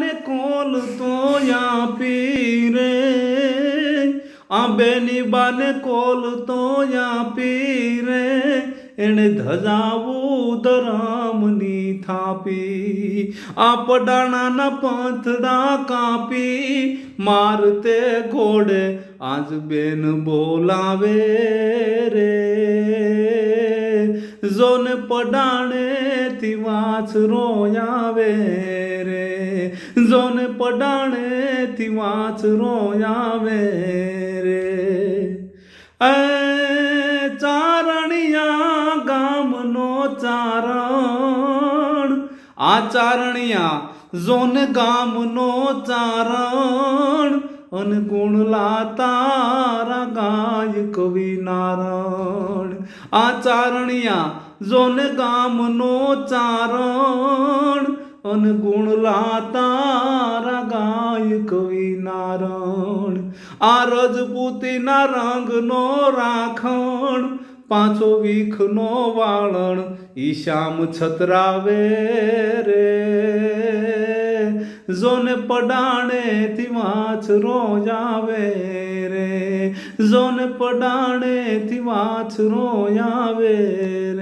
Call તો આપી રે? આ બેની કોલ તો આપી રે? એણે ધજાવું ધરામની થાપી, આ પડાણાના પંથડા કાપી. મારતે ઘોડે આજ બેન બોલાવે રે. જોને પડાણે થી વાછરો આવે રે. જોને પડાણે થી વાછરો આવે રે. અ ચારણિયા ગામનો ચારણ, આ ચારણિયા જોન ગામનો ચારણ, અન ગુણ લાતારા ગાય કવિ નારણ આ ચારણિયા જોન ગામનો ચારણ અન ગુણલા તારા ગાય કવિ નારણ આ રજપૂતીના રંગનો રાખણ, પાછો વીખનો વાળણ, ઈશામ છતરાવે રે. જોને પડાણે થી વાછરો આવે રે. જોને પડાણે થી વાછરો આવે રે.